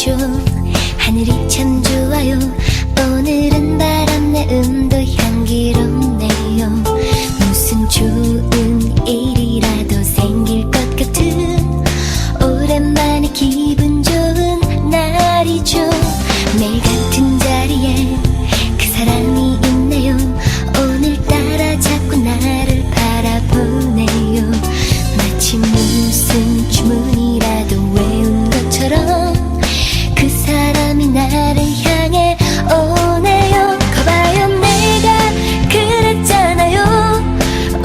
춤추죠 하늘이 참 좋아요. 오늘은 바람 내음도 향기롭네요. 무슨 좋은 일이라도 생길 것 같은 오랜만에 기분.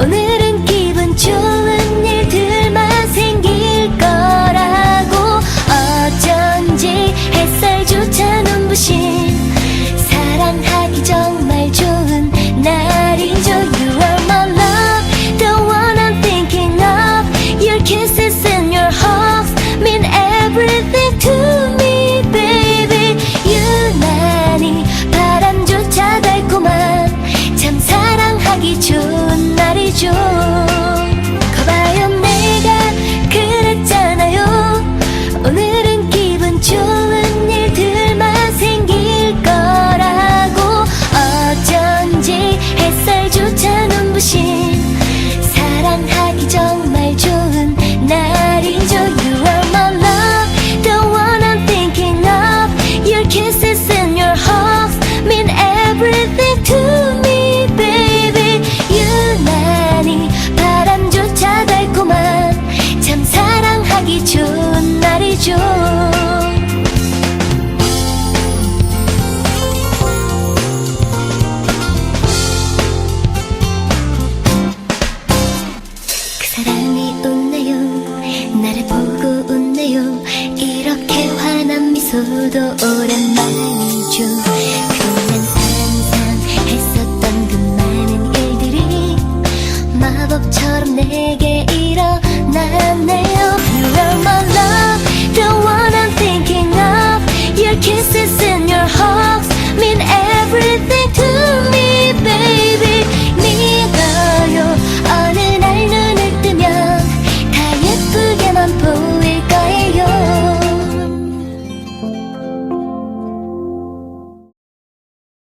little 수도 오랜만이죠.